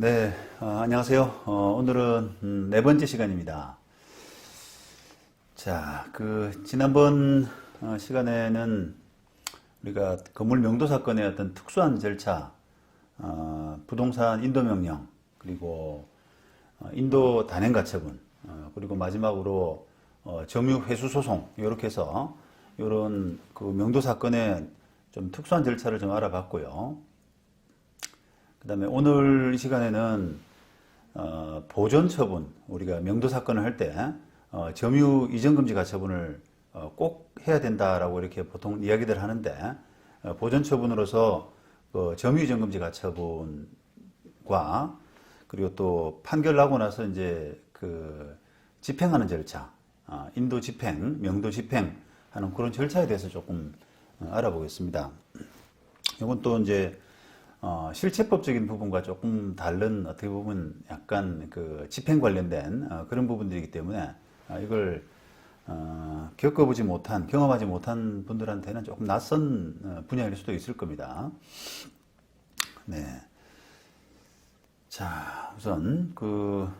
네, 어, 안녕하세요. 어, 오늘은 음, 네 번째 시간입니다. 자, 그 지난번 어, 시간에는 우리가 건물 명도 사건의 어떤 특수한 절차, 어, 부동산 인도 명령, 그리고 어, 인도 단행 가처분, 어, 그리고 마지막으로 어, 점유 회수 소송 이렇게 해서 이런 그 명도 사건의 좀 특수한 절차를 좀 알아봤고요. 그 다음에 오늘 이 시간에는 어, 보존 처분 우리가 명도 사건을 할때 어, 점유 이전 금지 가처분을 어, 꼭 해야 된다라고 이렇게 보통 이야기들 하는데 어, 보존 처분으로서 그 점유 이전 금지 가처분과 그리고 또 판결 나고 나서 이제 그 집행하는 절차, 아, 인도 집행, 명도 집행 하는 그런 절차에 대해서 조금 어, 알아보겠습니다. 이건 또 이제 어, 실체법적인 부분과 조금 다른 어떻게 보면 약간 그 집행 관련된 어, 그런 부분들이기 때문에 어, 이걸 어, 겪어보지 못한 경험하지 못한 분들한테는 조금 낯선 어, 분야일 수도 있을 겁니다. 네. 자, 우선 그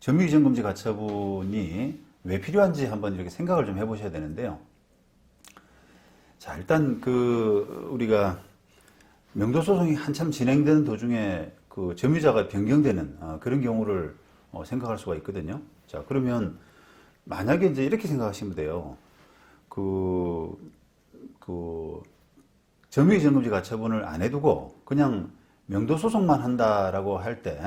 점유이전금지 가처분이 왜 필요한지 한번 이렇게 생각을 좀 해보셔야 되는데요. 자, 일단 그 우리가 명도 소송이 한참 진행되는 도중에 그 점유자가 변경되는 어, 그런 경우를 어, 생각할 수가 있거든요. 자, 그러면 만약에 이제 이렇게 생각하시면 돼요. 그, 그, 점유이전금지 가처분을 안 해두고 그냥 명도 소송만 한다라고 할 때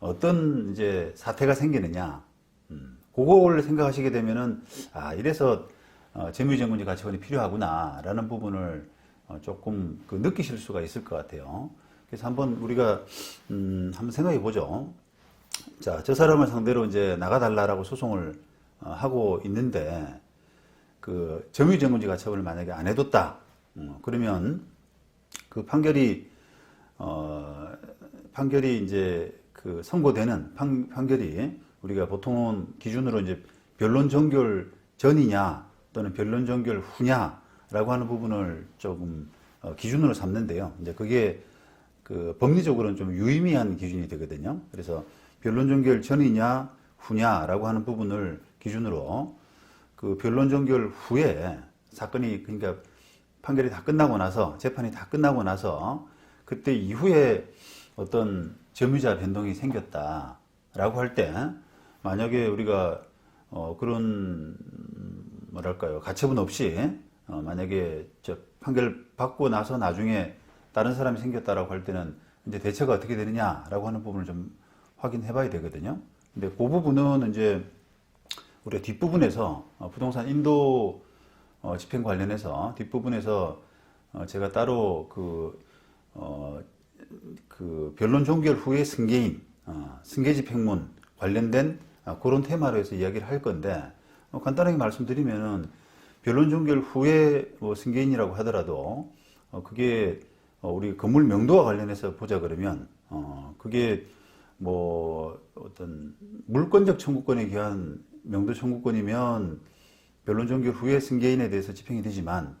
어떤 이제 사태가 생기느냐. 음, 그걸 생각하시게 되면은 아, 이래서 어, 점유이전금지 가처분이 필요하구나라는 부분을 어, 조금 그 느끼실 수가 있을 것 같아요. 그래서 한번 우리가 음, 한번 생각해 보죠. 자, 저 사람을 상대로 이제 나가달라라고 소송을 어, 하고 있는데 그 점유정금지 가 처분을 만약에 안 해뒀다. 어, 그러면 그 판결이 어, 판결이 이제 그 선고되는 판, 판결이 우리가 보통은 기준으로 이제 변론 종결 전이냐 또는 변론 종결 후냐 라고 하는 부분을 조금 어, 기준으로 삼는데요. 이제 그게 그 법리적으로는 좀 유의미한 기준이 되거든요. 그래서 변론 종결 전이냐 후냐라고 하는 부분을 기준으로 그 변론 종결 후에 사건이 그러니까 판결이 다 끝나고 나서 재판이 다 끝나고 나서 그때 이후에 어떤 점유자 변동이 생겼다라고 할 때 만약에 우리가 어 그런 뭐랄까요 가처분 없이 어 만약에 저 판결 받고 나서 나중에 다른 사람이 생겼다라고 할 때는 이제 대처가 어떻게 되느냐라고 하는 부분을 좀 확인해 봐야 되거든요. 근데 그 부분은 이제 우리가 뒷부분에서 어, 부동산 인도 어, 집행 관련해서 뒷부분에서 어, 제가 따로 그, 어, 그 변론 종결 후에 승계인, 어, 승계 집행문 관련된 어, 그런 테마로 해서 이야기를 할 건데 어, 간단하게 말씀드리면은 변론 종결 후에 뭐 승계인이라고 하더라도 어, 그게 어, 우리 건물 명도와 관련해서 보자 그러면 어, 그게 뭐 어떤 물권적 청구권에 기한 명도 청구권이면 변론 종결 후에 승계인에 대해서 집행이 되지만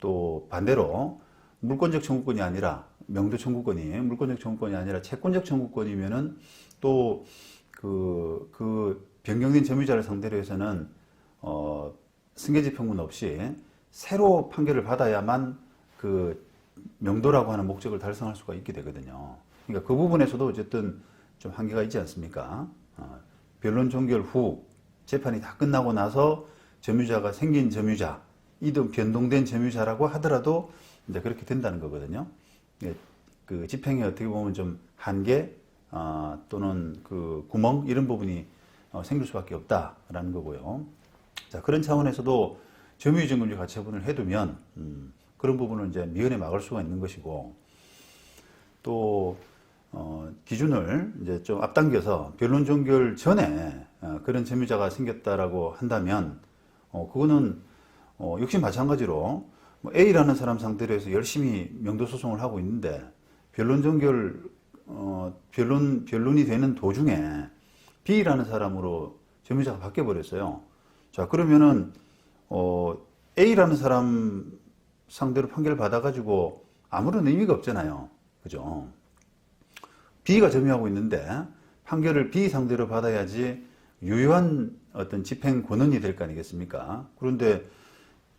또 반대로 물권적 청구권이 아니라 명도 청구권이 물권적 청구권이 아니라 채권적 청구권이면은 또 그, 그 변경된 점유자를 상대로 해서는 어, 승계 집행문 없이 새로 판결을 받아야만 그 명도라고 하는 목적을 달성할 수가 있게 되거든요. 그러니까 그 부분에서도 어쨌든 좀 한계가 있지 않습니까? 어, 변론 종결 후 재판이 다 끝나고 나서 점유자가 생긴 점유자, 이든 변동된 점유자라고 하더라도 이제 그렇게 된다는 거거든요. 예, 그 집행에 어떻게 보면 좀 한계 어, 또는 그 구멍 이런 부분이 어, 생길 수밖에 없다라는 거고요. 자 그런 차원에서도 점유이전금리 가처분을 해두면 음, 그런 부분을 이제 미연에 막을 수가 있는 것이고 또 어, 기준을 이제 좀 앞당겨서 변론 종결 전에 어, 그런 점유자가 생겼다라고 한다면 어, 그거는 어, 역시 마찬가지로 뭐 A라는 사람 상대로 해서 열심히 명도 소송을 하고 있는데 변론 종결 어, 변론 변론이 되는 도중에 B라는 사람으로 점유자가 바뀌어 버렸어요. 자 그러면은 어, A라는 사람 상대로 판결을 받아가지고 아무런 의미가 없잖아요. 그죠? B가 점유하고 있는데 판결을 B 상대로 받아야지 유효한 어떤 집행 권한이 될 거 아니겠습니까? 그런데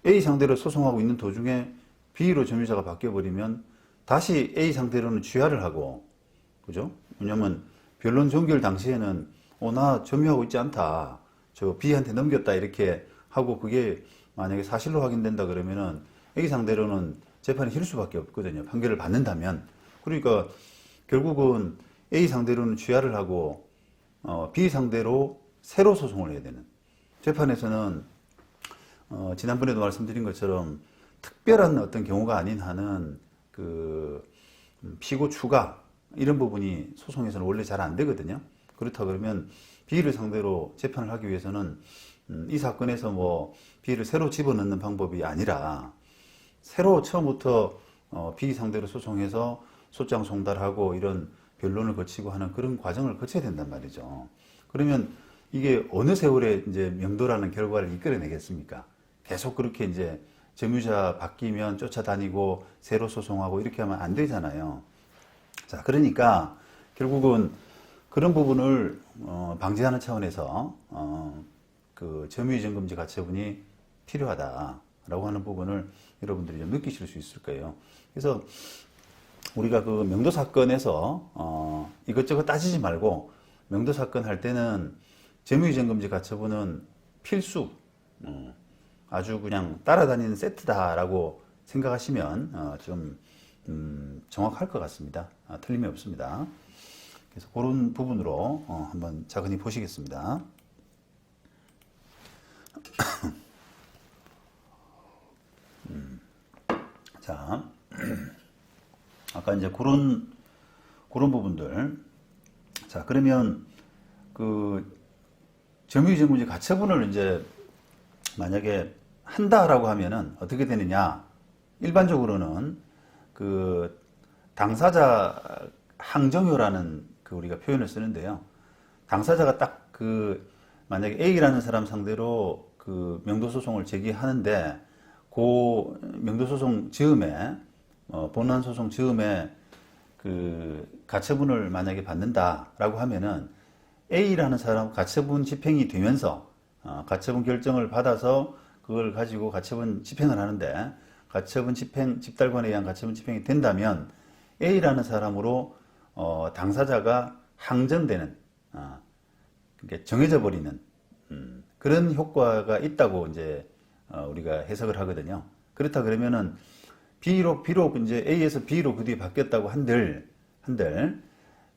A 상대로 소송하고 있는 도중에 B로 점유자가 바뀌어버리면 다시 A 상대로는 취하를 하고, 그죠? 왜냐면 변론 종결 당시에는, 어, 나 점유하고 있지 않다. 저 B한테 넘겼다. 이렇게 하고 그게 만약에 사실로 확인된다 그러면은 A 상대로는 재판이 힐 수밖에 없거든요. 판결을 받는다면. 그러니까 결국은 A 상대로는 취하를 하고, 어, B 상대로 새로 소송을 해야 되는. 재판에서는 어, 지난번에도 말씀드린 것처럼 특별한 어떤 경우가 아닌 한은 그 음, 피고 추가 이런 부분이 소송에서는 원래 잘 안 되거든요. 그렇다 그러면 B를 상대로 재판을 하기 위해서는 음, 이 사건에서 뭐 B를 새로 집어넣는 방법이 아니라 새로 처음부터 어, B 상대로 소송해서 소장 송달하고 이런 변론을 거치고 하는 그런 과정을 거쳐야 된단 말이죠. 그러면 이게 어느 세월에 이제 명도라는 결과를 이끌어내겠습니까? 계속 그렇게 이제 점유자 바뀌면 쫓아다니고 새로 소송하고 이렇게 하면 안 되잖아요. 자, 그러니까 결국은 그런 부분을 어, 방지하는 차원에서 어, 그 점유이전금지 가처분이 필요하다라고 하는 부분을 여러분들이 좀 느끼실 수 있을 거예요. 그래서 우리가 그 명도 사건에서 어, 이것저것 따지지 말고 명도 사건 할 때는 점유이전금지 가처분은 필수 어, 아주 그냥 따라다니는 세트다라고 생각하시면 어, 좀 음, 정확할 것 같습니다. 아, 틀림이 없습니다. 그래서 그런 부분으로 어, 한번 자근히 보시겠습니다. 음, 자, 아까 이제 그런 그런 부분들. 자, 그러면 그 점유이전문제 가처분을 이제 만약에 한다라고 하면은 어떻게 되느냐? 일반적으로는 그 당사자 항정효라는 그 우리가 표현을 쓰는데요. 당사자가 딱 그 만약에 A라는 사람 상대로 그 명도소송을 제기하는데 그 명도소송 즈음에 어, 본안소송 즈음에 그 가처분을 만약에 받는다라고 하면은 A라는 사람 가처분 집행이 되면서 어, 가처분 결정을 받아서 그걸 가지고 가처분 집행을 하는데 가처분 집행 집달관에 의한 가처분 집행이 된다면 A라는 사람으로 어, 당사자가 항정되는 어, 정해져 버리는 음, 그런 효과가 있다고 이제 어, 우리가 해석을 하거든요. 그렇다 그러면은 비록 비록 이제 A에서 B로 그 뒤에 바뀌었다고 한들 한들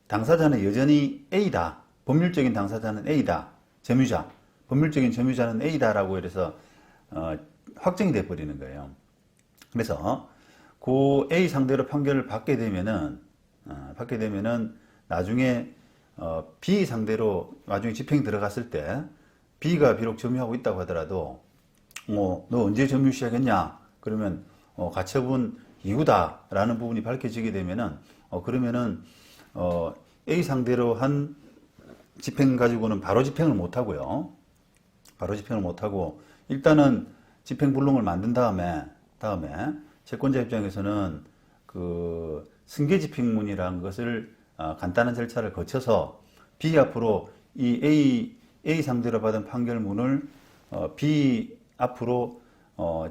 당사자는 여전히 A다. 법률적인 당사자는 A다. 점유자. 법률적인 점유자는 A다라고 해서 어, 확정이 돼 버리는 거예요. 그래서 그 A 상대로 판결을 받게 되면은 어, 받게 되면은 나중에 어, B 상대로 나중에 집행이 들어갔을 때 B가 비록 점유하고 있다고 하더라도 뭐너 언제 점유 시작했냐? 그러면 어, 가처분 이후다라는 부분이 밝혀지게 되면은 어, 그러면은 어, A 상대로 한 집행 가지고는 바로 집행을 못 하고요. 바로 집행을 못 하고 일단은 집행 불능을 만든 다음에 다음에 채권자 입장에서는 그 승계 집행문이라는 것을 어, 간단한 절차를 거쳐서 B 앞으로 이 A A 상대로 받은 판결문을 어, B 앞으로 어,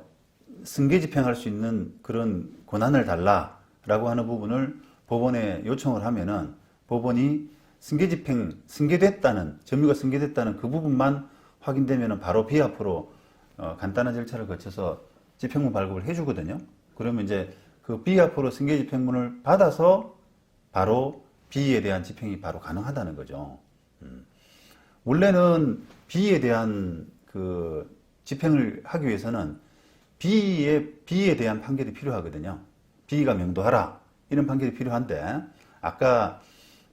승계 집행할 수 있는 그런 권한을 달라라고 하는 부분을 법원에 요청을 하면은 법원이 승계 집행 승계됐다는 점유가 승계됐다는 그 부분만 확인되면은 바로 B 앞으로 어, 간단한 절차를 거쳐서 집행문 발급을 해주거든요. 그러면 이제 그 B 앞으로 승계 집행문을 받아서 바로 B에 대한 집행이 바로 가능하다는 거죠. 음. 원래는 B에 대한 그 집행을 하기 위해서는 B에, B에 대한 판결이 필요하거든요. B가 명도하라. 이런 판결이 필요한데, 아까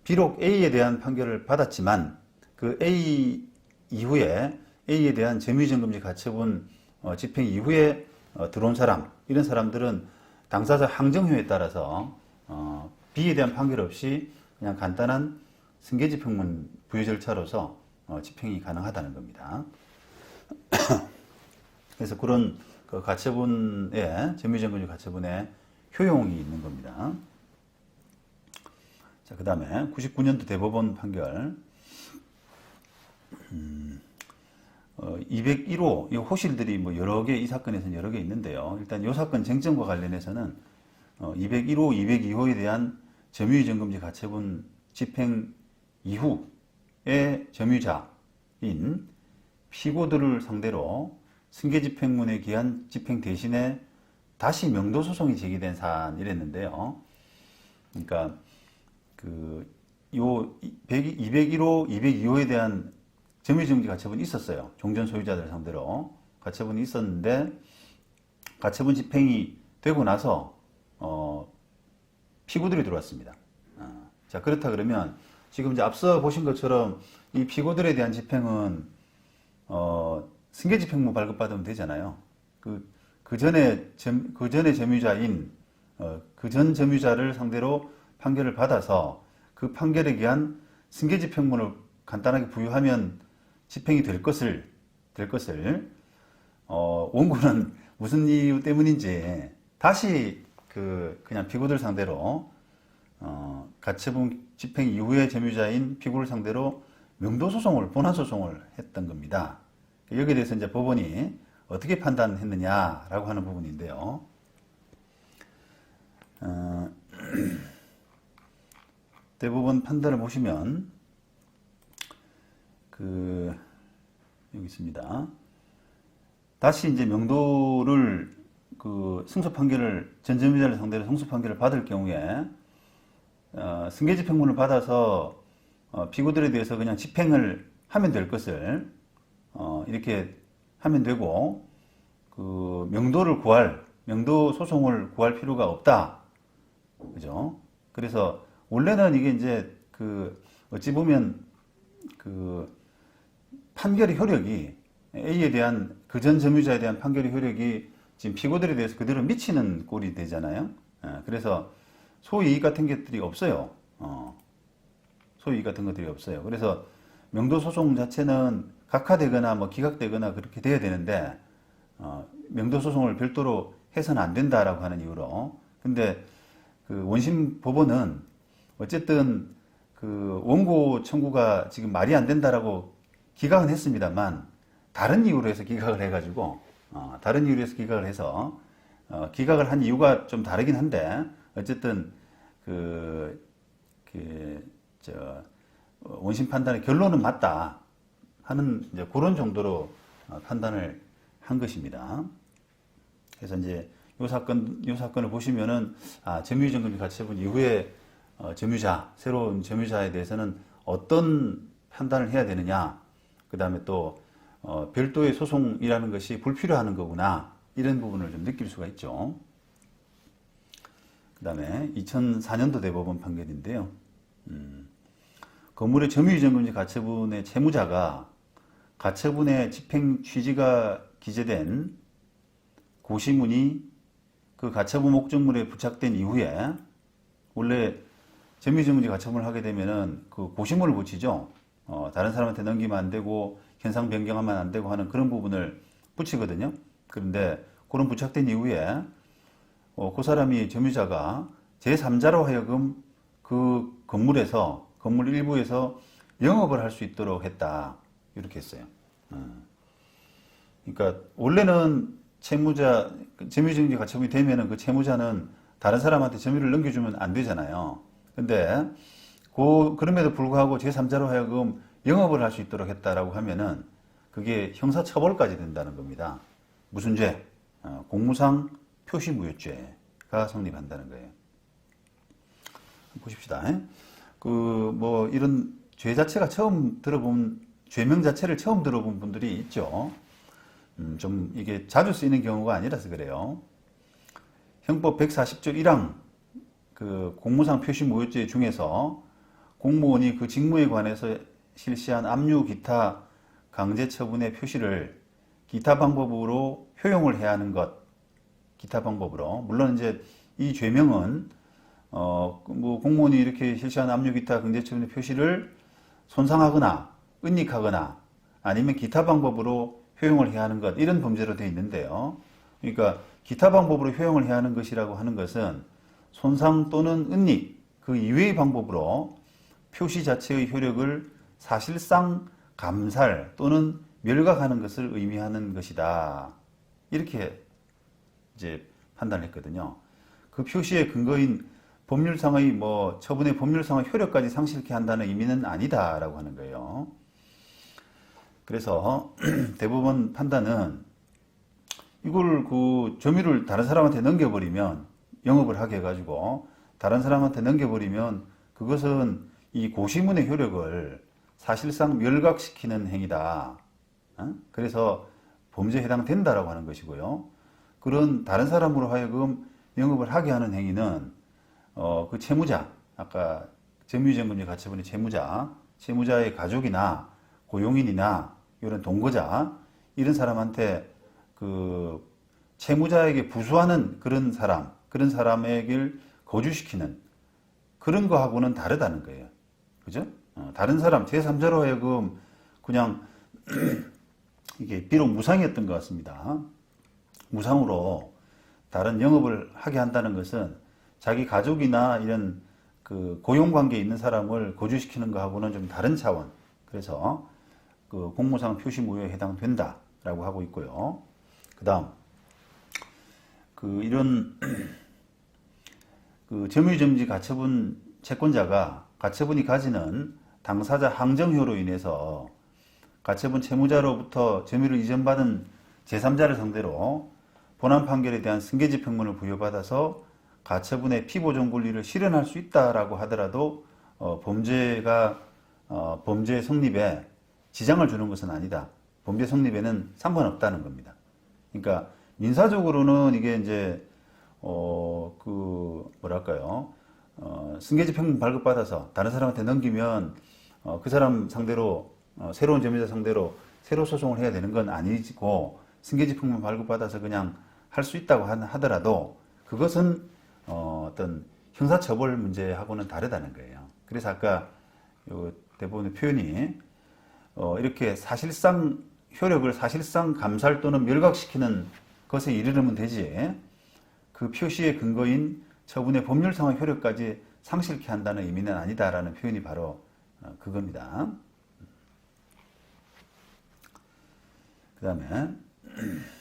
비록 A에 대한 판결을 받았지만, 그 A 이후에 A에 대한 점유이전금지 가처분 어, 집행 이후에 어, 들어온 사람, 이런 사람들은 당사자 항정효에 따라서 어, B에 대한 판결 없이 그냥 간단한 승계집행문 부여 절차로서 어, 집행이 가능하다는 겁니다. 그래서 그런 그 가처분에 점유이전금지 가처분에 효용이 있는 겁니다. 자, 그 다음에 99년도 대법원 판결. 음, 어, 201호, 이 호실들이 뭐 여러 개, 이 사건에서는 여러 개 있는데요. 일단 이 사건 쟁점과 관련해서는 어, 201호, 202호에 대한 점유이전금지 가처분 집행 이후에 점유자인 피고들을 상대로 승계 집행문에 기한 집행 대신에 다시 명도 소송이 제기된 사안이랬는데요. 그러니까 그, 요 201호, 202호에 대한 점유정지 가처분이 있었어요. 종전 소유자들 상대로 가처분이 있었는데 가처분 집행이 되고 나서 어, 피고들이 들어왔습니다. 어, 자 그렇다 그러면 지금 이제 앞서 보신 것처럼 이 피고들에 대한 집행은 어, 승계 집행문 발급받으면 되잖아요. 그, 그 전에 점, 그 전에 점유자인 어, 그전 점유자를 상대로 판결을 받아서 그 판결에 기한 승계 집행문을 간단하게 부여하면 집행이 될 것을 될 것을 어, 원고는 무슨 이유 때문인지 다시 그 그냥 피고들 상대로 어, 가처분 집행 이후에 점유자인 피고를 상대로 명도 소송을 본안 소송을 했던 겁니다. 여기에 대해서 이제 법원이 어떻게 판단했느냐라고 하는 부분인데요. 어, 대법원 판단을 보시면 그 여기 있습니다. 다시 이제 명도를 그 승소 판결을 전점유자를 상대로 승소 판결을 받을 경우에 어, 승계 집행문을 받아서 어, 피고들에 대해서 그냥 집행을 하면 될 것을 어, 이렇게 하면 되고 그 명도를 구할 명도 소송을 구할 필요가 없다. 그죠? 그래서 원래는 이게 이제 그 어찌 보면 그 판결의 효력이 A에 대한 그 전 점유자에 대한 판결의 효력이 지금 피고들에 대해서 그대로 미치는 꼴이 되잖아요. 예, 그래서 소이익 같은 것들이 없어요. 어, 소이익 같은 것들이 없어요. 그래서 명도 소송 자체는 각하되거나 뭐 기각되거나 그렇게 돼야 되는데 어, 명도 소송을 별도로 해서는 안 된다라고 하는 이유로 근데 그 원심 법원은 어쨌든 그 원고 청구가 지금 말이 안 된다라고 기각은 했습니다만 다른 이유로 해서 기각을 해가지고 어, 다른 이유로 해서 기각을 해서 어, 기각을 한 이유가 좀 다르긴 한데 어쨌든 그, 그, 저, 원심 판단의 결론은 맞다 하는 이제 그런 정도로 어, 판단을 한 것입니다. 그래서 이제 요 사건, 요 사건을 보시면은, 아, 점유이전금지 가처분 이후에, 어, 점유자, 새로운 점유자에 대해서는 어떤 판단을 해야 되느냐, 그 다음에 또, 어, 별도의 소송이라는 것이 불필요한 거구나, 이런 부분을 좀 느낄 수가 있죠. 그 다음에 2004년도 대법원 판결인데요. 음, 건물의 점유이전금지 가처분의 채무자가 가처분의 집행 취지가 기재된 고시문이 그 가처분 목적물에 부착된 이후에 원래 점유이전금지 가처분을 하게 되면은 그 고시문을 붙이죠. 어, 다른 사람한테 넘기면 안 되고 현상 변경하면 안 되고 하는 그런 부분을 붙이거든요. 그런데 그런 부착된 이후에 어, 그 사람이 점유자가 제3자로 하여금 그 건물에서 건물 일부에서 영업을 할 수 있도록 했다 이렇게 했어요. 어. 그러니까 원래는 채무자 점유증지 가처분이 되면은 그 채무자는 다른 사람한테 점유를 넘겨주면 안 되잖아요. 근데 그 그럼에도 불구하고 제3자로 하여금 영업을 할 수 있도록 했다라고 하면은 그게 형사처벌까지 된다는 겁니다. 무슨 죄? 어, 공무상 표시무효죄가 성립한다는 거예요. 보십시다. 그 뭐 이런 죄 자체가 처음 들어본 죄명 자체를 처음 들어본 분들이 있죠. 음, 좀 이게 자주 쓰이는 경우가 아니라서 그래요. 형법 140조 1항 그 공무상 표시무효죄 중에서 공무원이 그 직무에 관해서 실시한 압류 기타 강제 처분의 표시를 기타 방법으로 효용을 해야 하는 것 기타 방법으로 물론 이제 이 죄명은 어 뭐 공무원이 이렇게 실시한 압류 기타 강제 처분의 표시를 손상하거나 은닉하거나 아니면 기타 방법으로 효용을 해야 하는 것 이런 범죄로 되어 있는데요. 그러니까 기타 방법으로 효용을 해야 하는 것이라고 하는 것은 손상 또는 은닉 그 이외의 방법으로 표시 자체의 효력을 사실상 감살 또는 멸각하는 것을 의미하는 것이다. 이렇게 이제 판단했거든요. 그 표시의 근거인 법률상의 뭐 처분의 법률상의 효력까지 상실케 한다는 의미는 아니다라고 하는 거예요. 그래서 대부분 판단은 이걸 그 점유를 다른 사람한테 넘겨버리면 영업을 하게 해가지고 다른 사람한테 넘겨버리면 그것은 이 고시문의 효력을 사실상 멸각시키는 행위다. 어? 그래서 범죄에 해당된다라고 하는 것이고요. 그런 다른 사람으로 하여금 영업을 하게 하는 행위는 어, 그 채무자, 아까 점유이전금리 가처분의 채무자, 채무자의 가족이나 고용인이나 이런 동거자 이런 사람한테 그 채무자에게 부수하는 그런 사람, 그런 사람에게 거주시키는 그런 거하고는 다르다는 거예요. 그죠? 어, 다른 사람, 제3자로 하여금 그냥 이게 비록 무상이었던 것 같습니다. 무상으로 다른 영업을 하게 한다는 것은 자기 가족이나 이런 그 고용 관계에 있는 사람을 거주시키는 것하고는 좀 다른 차원. 그래서 그 공무상 표시 무효에 해당된다라고 하고 있고요. 그다음 그 이런 그 점유점지 가처분 채권자가 가처분이 가지는 당사자 항정효로 인해서 가처분 채무자로부터 점유를 이전받은 제3자를 상대로 본안 판결에 대한 승계집행문을 부여받아서 가처분의 피보존 권리를 실현할 수 있다라고 하더라도 어, 범죄가 어, 범죄 성립에 지장을 주는 것은 아니다. 범죄 성립에는 상관없다는 겁니다. 그러니까 민사적으로는 이게 이제 어 그 뭐랄까요 어, 승계집행문 발급받아서 다른 사람한테 넘기면 어, 그 사람 상대로 어, 새로운 점유자 상대로 새로 소송을 해야 되는 건 아니고 승계집행문 발급받아서 그냥 할 수 있다고 하더라도 그것은 어, 어떤 형사처벌 문제하고는 다르다는 거예요. 그래서 아까 요 대부분의 표현이 어, 이렇게 사실상 효력을 사실상 감살 또는 멸각시키는 것에 이르르면 되지 그 표시의 근거인 처분의 법률상의 효력까지 상실케 한다는 의미는 아니다라는 표현이 바로 어, 그겁니다. 그 다음에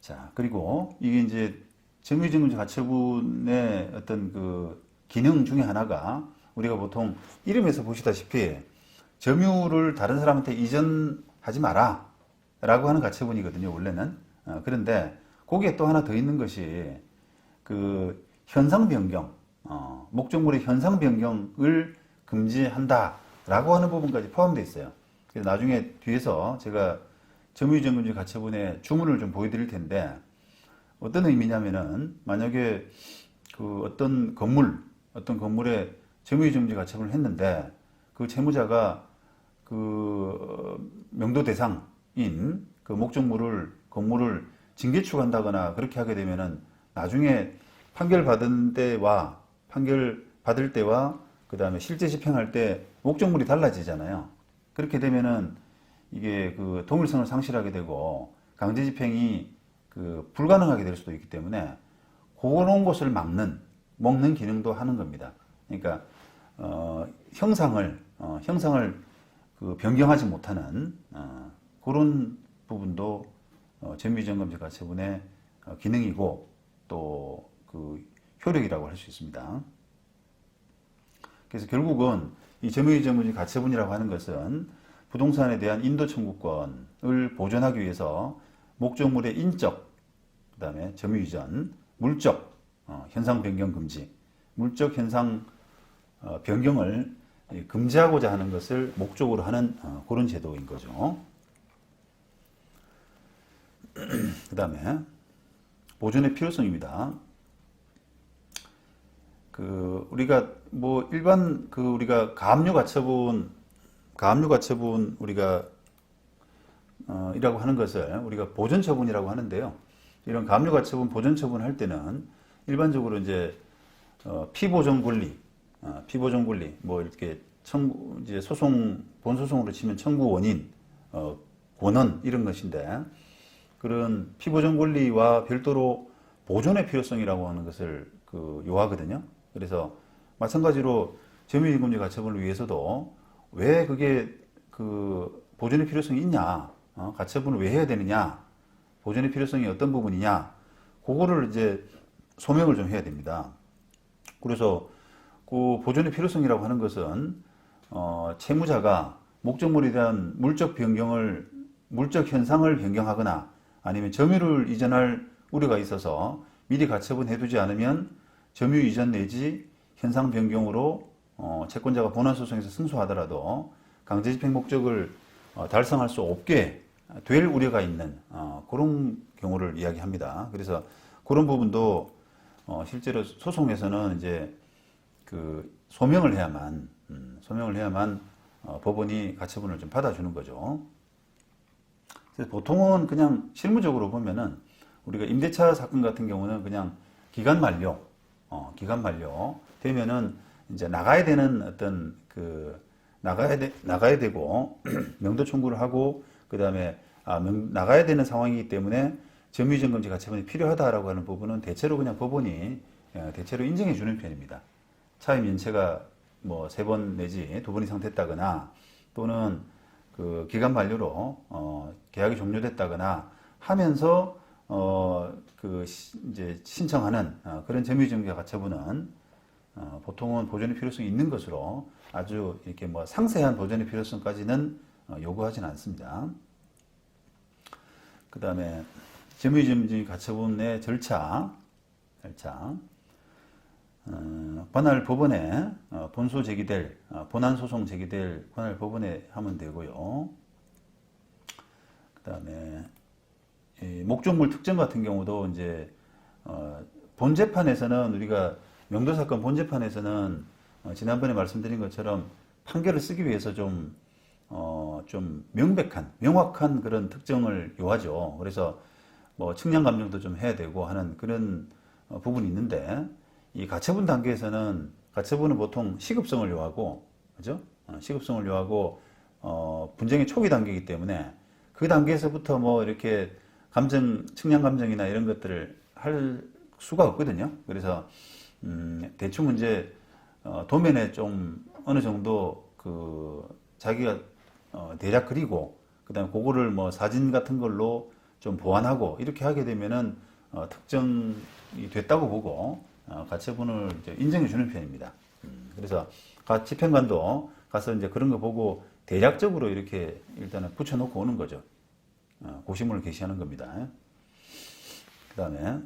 자 그리고 이게 이제 정유증금지 가처분의 어떤 그 기능 중에 하나가 우리가 보통 이름에서 보시다시피 점유를 다른 사람한테 이전하지 마라 라고 하는 가처분이거든요 원래는 어, 그런데 거기에 또 하나 더 있는 것이 그 현상 변경 어, 목적물의 현상 변경을 금지한다 라고 하는 부분까지 포함되어 있어요. 그래서 나중에 뒤에서 제가 점유이전금지 가처분의 주문을 좀 보여드릴 텐데 어떤 의미냐면은 만약에 그 어떤 건물 어떤 건물에 점유이전금지 가처분을 했는데 그 채무자가 그 명도 대상인 그 목적물을 건물을 징계추구한다거나 그렇게 하게 되면은 나중에 판결 받은 때와 판결 받을 때와 그 다음에 실제 집행할 때 목적물이 달라지잖아요. 그렇게 되면은 이게 그 동일성을 상실하게 되고 강제 집행이 그 불가능하게 될 수도 있기 때문에 그런 것을 막는 먹는 기능도 하는 겁니다. 그러니까 어, 형상을 어, 형상을 그 변경하지 못하는 어, 그런 부분도 어, 전비점검제 가처분의 어, 기능이고 또 그 효력이라고 할 수 있습니다. 그래서 결국은 이 점유점검제 가처분이라고 하는 것은 부동산에 대한 인도 청구권을 보존하기 위해서 목적물의 인적, 그 다음에 점유 이전, 물적 어, 현상 변경 금지, 물적 현상 어, 변경을 금지하고자 하는 것을 목적으로 하는 어, 그런 제도인 거죠. 그 다음에 보존의 필요성입니다. 그 우리가 뭐 일반 그 우리가 가압류 가처분 가압류 가처분 우리가 어, 이라고 하는 것을 우리가 보존 처분이라고 하는데요. 이런 가압류 가처분 보존 처분 할 때는 일반적으로 이제 어, 피보존 권리, 어, 피보존 권리 뭐 이렇게 청구 이제 소송 본 소송으로 치면 청구 원인, 어, 권한 이런 것인데 그런 피보존 권리와 별도로 보존의 필요성이라고 하는 것을 그 요하거든요. 그래서 마찬가지로 점유임금제 가처분을 위해서도 왜 그게 그 보존의 필요성이 있냐, 어? 가처분을 왜 해야 되느냐, 보존의 필요성이 어떤 부분이냐, 그거를 이제 소명을 좀 해야 됩니다. 그래서 그 보존의 필요성이라고 하는 것은 어, 채무자가 목적물에 대한 물적 변경을 물적 현상을 변경하거나 아니면 점유를 이전할 우려가 있어서 미리 가처분 해두지 않으면 점유 이전 내지 현상 변경으로 어, 채권자가 본안 소송에서 승소하더라도 강제 집행 목적을 어, 달성할 수 없게 될 우려가 있는 어, 그런 경우를 이야기합니다. 그래서 그런 부분도 어, 실제로 소송에서는 이제 그 소명을 해야만 음, 소명을 해야만 어, 법원이 가처분을 좀 받아주는 거죠. 보통은 그냥 실무적으로 보면은 우리가 임대차 사건 같은 경우는 그냥 기간 만료, 어, 기간 만료 되면은 이제 나가야 되는 어떤 그 나가야 돼 나가야 되고 명도 청구를 하고 그 다음에 아, 명, 나가야 되는 상황이기 때문에 점유이전금지 가처분이 필요하다라고 하는 부분은 대체로 그냥 법원이 예, 대체로 인정해 주는 편입니다. 차임 연체가 뭐 세 번 내지 두 번 이상 됐다거나 또는 그 기간 만료로 어, 계약이 종료됐다거나 하면서 어, 그 시- 이제 신청하는 어, 그런 점유이전금지 가처분은 어, 보통은 보존의 필요성이 있는 것으로 아주 이렇게 뭐 상세한 보존의 필요성까지는 어, 요구하지는 않습니다. 그 다음에 점유점지 가처분의 절차, 절차. 어, 관할 법원에 어, 본소 제기될, 어, 본안 소송 제기될 관할 법원에 하면 되고요. 그 다음에 이 목적물 특정 같은 경우도 이제 어, 본 재판에서는 우리가 명도 사건 본 재판에서는 어, 지난번에 말씀드린 것처럼 판결을 쓰기 위해서 좀 어, 좀 명백한, 명확한 그런 특정을 요하죠. 그래서 뭐 측량 감정도 좀 해야 되고 하는 그런 어, 부분이 있는데 이 가처분 단계에서는 가처분은 보통 시급성을 요하고 그죠? 어, 시급성을 요하고 어, 분쟁의 초기 단계이기 때문에 그 단계에서부터 뭐 이렇게 감정 측량 감정이나 이런 것들을 할 수가 없거든요. 그래서 음, 대충 이제 어, 도면에 좀 어느 정도 그 자기가 어, 대략 그리고 그다음에 그거를 뭐 사진 같은 걸로 좀 보완하고 이렇게 하게 되면은 어, 특정이 됐다고 보고 어, 가처분을 이제 인정해 주는 편입니다. 음, 그래서 가 집행관도 가서 이제 그런 거 보고 대략적으로 이렇게 일단은 붙여놓고 오는 거죠. 어, 고시문을 게시하는 겁니다. 그 다음에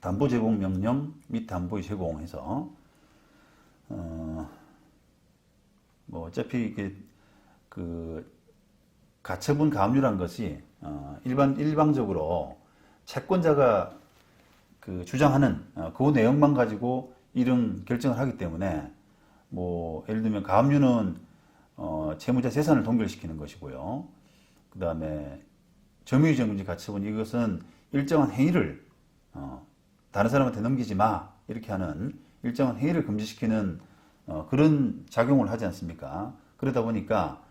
담보 제공 명령 및 담보의 제공해서 어, 뭐 어차피 그 가처분 가압류란 것이 어, 일반 일방적으로 채권자가 그 주장하는 어, 그 내용만 가지고 이런 결정을 하기 때문에 뭐 예를 들면 가압류는 어, 채무자 재산을 동결시키는 것이고요. 그 다음에 점유이전금지 가처분 이것은 일정한 행위를 어, 다른 사람한테 넘기지 마 이렇게 하는 일정한 행위를 금지시키는 어, 그런 작용을 하지 않습니까? 그러다 보니까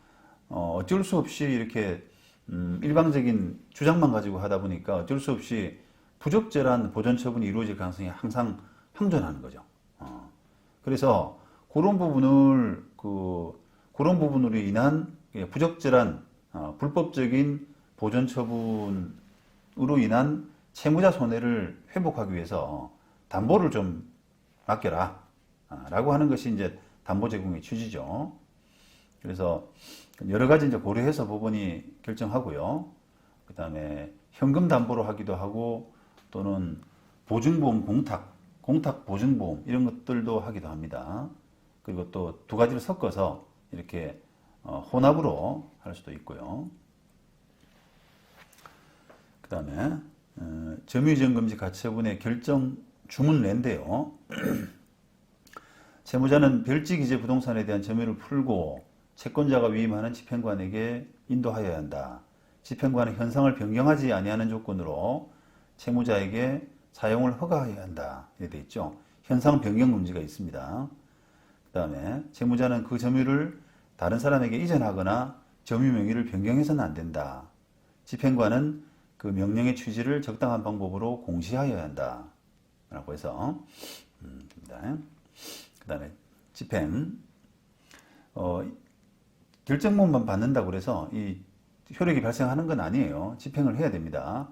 어, 어쩔 수 없이 이렇게 음, 일방적인 주장만 가지고 하다 보니까 어쩔 수 없이 부적절한 보전 처분이 이루어질 가능성이 항상 항존하는 거죠. 어, 그래서 그런 부분을 그 그런 부분으로 인한 예, 부적절한 어, 불법적인 보전 처분으로 인한 채무자 손해를 회복하기 위해서 담보를 좀 맡겨라 아, 라고 하는 것이 이제 담보 제공의 취지죠. 그래서 여러 가지 이제 고려해서 법원이 결정하고요. 그 다음에 현금 담보로 하기도 하고 또는 보증보험 공탁, 공탁 보증보험 이런 것들도 하기도 합니다. 그리고 또 두 가지를 섞어서 이렇게 어, 혼합으로 할 수도 있고요. 그 다음에 어, 점유이전금지 가처분의 결정 주문례인데요. 채무자는 별지기재 부동산에 대한 점유를 풀고 채권자가 위임하는 집행관에게 인도하여야 한다. 집행관은 현상을 변경하지 아니하는 조건으로 채무자에게 사용을 허가해야 한다. 이렇게 돼 있죠. 현상 변경 금지가 있습니다. 그 다음에 채무자는 그 점유를 다른 사람에게 이전하거나 점유 명의를 변경해서는 안 된다. 집행관은 그 명령의 취지를 적당한 방법으로 공시하여야 한다. 라고 해서, 음, 그 다음에 집행. 어, 결정문만 받는다고 그래서 이 효력이 발생하는 건 아니에요. 집행을 해야 됩니다.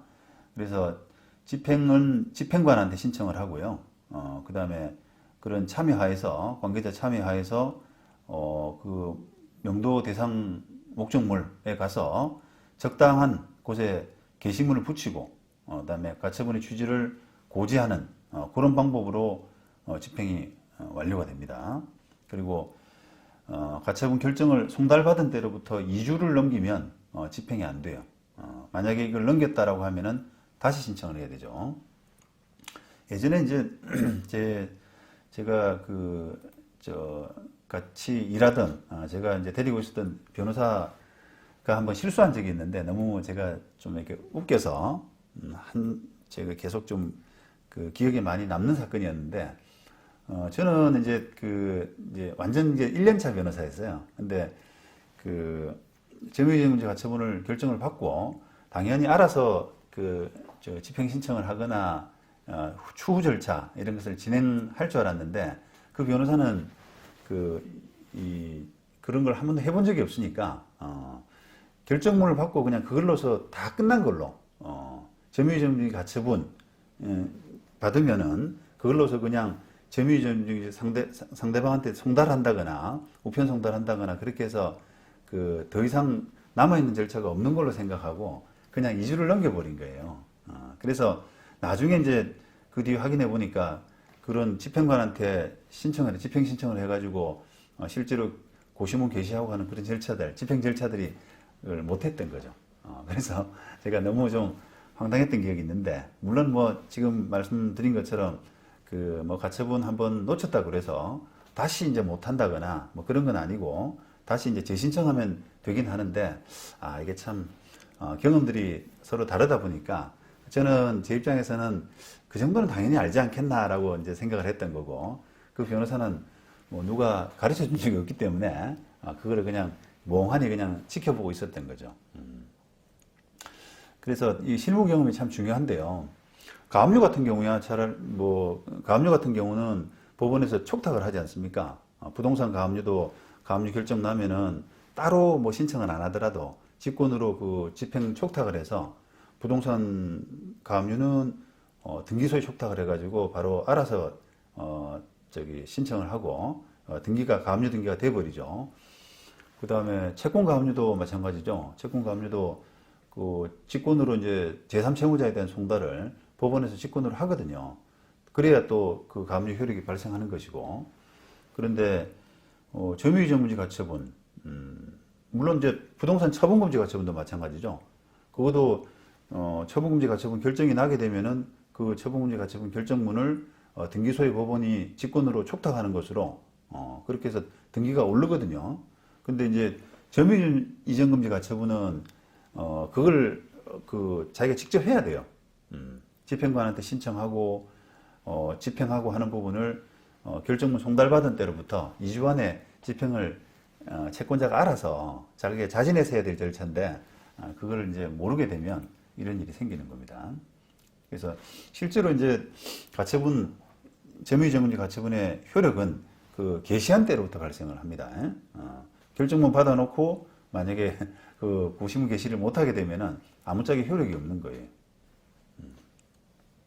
그래서 집행은 집행관한테 신청을 하고요. 어, 그 다음에 그런 참여하에서, 관계자 참여하에서, 어, 그 명도 대상 목적물에 가서 적당한 곳에 게시물을 붙이고, 어, 그다음에 가처분의 취지를 고지하는 어, 그런 방법으로 어, 집행이 어, 완료가 됩니다. 그리고 어, 가처분 결정을 송달받은 때로부터 2주를 넘기면 어, 집행이 안 돼요. 어, 만약에 이걸 넘겼다라고 하면은 다시 신청을 해야 되죠. 예전에 이제 제 제가 그 저 같이 일하던 아, 제가 이제 데리고 있었던 변호사가 한번 실수한 적이 있는데 너무 제가 좀 이렇게 웃겨서 음, 한 제가 계속 좀 그 기억에 많이 남는 사건이었는데 어, 저는 이제 그 이제 완전 이제 1년차 변호사였어요. 근데 그 정의적 문제 가처분을 결정을 받고 당연히 알아서 그 저 집행 신청을 하거나 어, 추후 절차 이런 것을 진행할 줄 알았는데 그 변호사는 그 이 그런 걸 한 번도 해본 적이 없으니까 어, 결정문을 받고 그냥 그걸로서 다 끝난 걸로 어, 점유점유 가처분 예, 받으면은 그걸로서 그냥 점유점유 상대 상대방한테 송달한다거나 우편 송달한다거나 그렇게 해서 그 더 이상 남아 있는 절차가 없는 걸로 생각하고 그냥 2주를 넘겨버린 거예요. 어, 그래서 나중에 이제 그 뒤에 확인해 보니까 그런 집행관한테 신청을 해, 집행 신청을 해가지고 어, 실제로 고시문 게시하고 하는 그런 절차들, 집행 절차들이 못했던 거죠. 어, 그래서 제가 너무 좀 황당했던 기억이 있는데 물론 뭐 지금 말씀드린 것처럼 그 뭐 가처분 한번 놓쳤다 그래서 다시 이제 못한다거나 뭐 그런 건 아니고 다시 이제 재신청하면 되긴 하는데 아 이게 참 어, 경험들이 서로 다르다 보니까 저는 제 입장에서는 그 정도는 당연히 알지 않겠나라고 이제 생각을 했던 거고 그 변호사는 뭐 누가 가르쳐 준 적이 없기 때문에 아, 그거를 그냥 멍하니 그냥 지켜보고 있었던 거죠. 음. 그래서 이 실무 경험이 참 중요한데요. 가압류 같은 경우야 차라리 뭐 가압류 같은 경우는 법원에서 촉탁을 하지 않습니까? 어, 부동산 가압류도 가압류 결정 나면은 따로 뭐 신청을 안 하더라도 직권으로 그 집행 촉탁을 해서 부동산 가압류는 어, 등기소에 촉탁을 해가지고 바로 알아서 어, 저기 신청을 하고 어, 등기가 가압류 등기가 돼버리죠. 그 다음에 채권 가압류도 마찬가지죠. 채권 가압류도 그 직권으로 이제 제3채무자에 대한 송달을 법원에서 직권으로 하거든요. 그래야 또 그 가압류 효력이 발생하는 것이고. 그런데 어, 점유이전문지 가처분, 음, 물론 이제 부동산 처분금지 가처분도 마찬가지죠. 그것도 어, 처분금지 가처분 결정이 나게 되면은 그 처분금지 가처분 결정문을 어, 등기소의 법원이 직권으로 촉탁하는 것으로 어, 그렇게 해서 등기가 오르거든요. 근데 이제 점유 이전금지 가처분은 어, 그걸 어, 그 자기가 직접 해야 돼요. 음, 집행관한테 신청하고 어, 집행하고 하는 부분을 어, 결정문 송달받은 때로부터 2주 안에 집행을 어, 채권자가 알아서 자기가 자진해서 해야 될 절차인데 어, 그걸 이제 모르게 되면 이런 일이 생기는 겁니다. 그래서 실제로 이제 가처분 점유이전문지 가처분의 효력은 그 개시한 때로부터 발생을 합니다. 어, 결정문 받아놓고 만약에 그 고시문 개시를 못하게 되면은 아무짝에 효력이 없는 거예요.